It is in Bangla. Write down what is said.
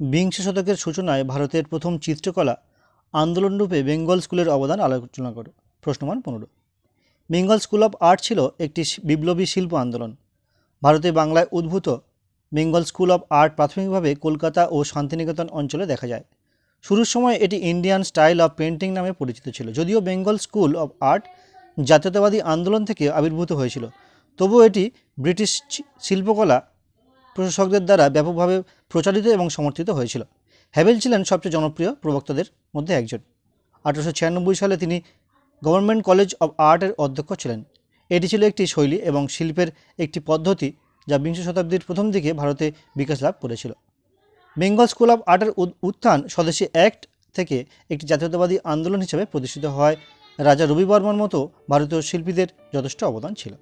বিংশ শতকের সূচনায় ভারতের প্রথম চিত্রকলা আন্দোলনরূপে বেঙ্গল স্কুলের অবদান আলোচনা করো, প্রশ্নমান পনেরো। বেঙ্গল স্কুল অফ আর্ট ছিল একটি বিপ্লবী শিল্প আন্দোলন। ভারতে বাংলায় উদ্ভূত বেঙ্গল স্কুল অফ আর্ট প্রাথমিকভাবে কলকাতা ও শান্তিনিকেতন অঞ্চলে দেখা যায়। শুরুর সময় এটি ইন্ডিয়ান স্টাইল অফ পেন্টিং নামে পরিচিত ছিল। যদিও বেঙ্গল স্কুল অফ আর্ট জাতীয়তাবাদী আন্দোলন থেকে আবির্ভূত হয়েছিল, তবুও এটি ব্রিটিশ শিল্পকলা প্রশাসকদের দ্বারা ব্যাপকভাবে প্রচারিত এবং সমর্থিত হয়েছিল। হ্যাভেল ছিলেন সবচেয়ে জনপ্রিয় প্রবক্তাদের মধ্যে একজন। আঠারোশো ছিয়ানব্বই সালে তিনি গভর্নমেন্ট কলেজ অব আর্টের অধ্যক্ষ ছিলেন। এটি ছিল একটি শৈলী এবং শিল্পের একটি পদ্ধতি যা বিংশ শতাব্দীর প্রথম দিকে ভারতে বিকাশ লাভ করেছিল। বেঙ্গল স্কুল অব আর্টের উত্থান স্বদেশী অ্যাক্ট থেকে একটি জাতীয়তাবাদী আন্দোলন হিসেবে প্রতিষ্ঠিত হয় রাজা রবি বর্মার মতো ভারতীয় শিল্পীদের যথেষ্ট অবদান ছিল।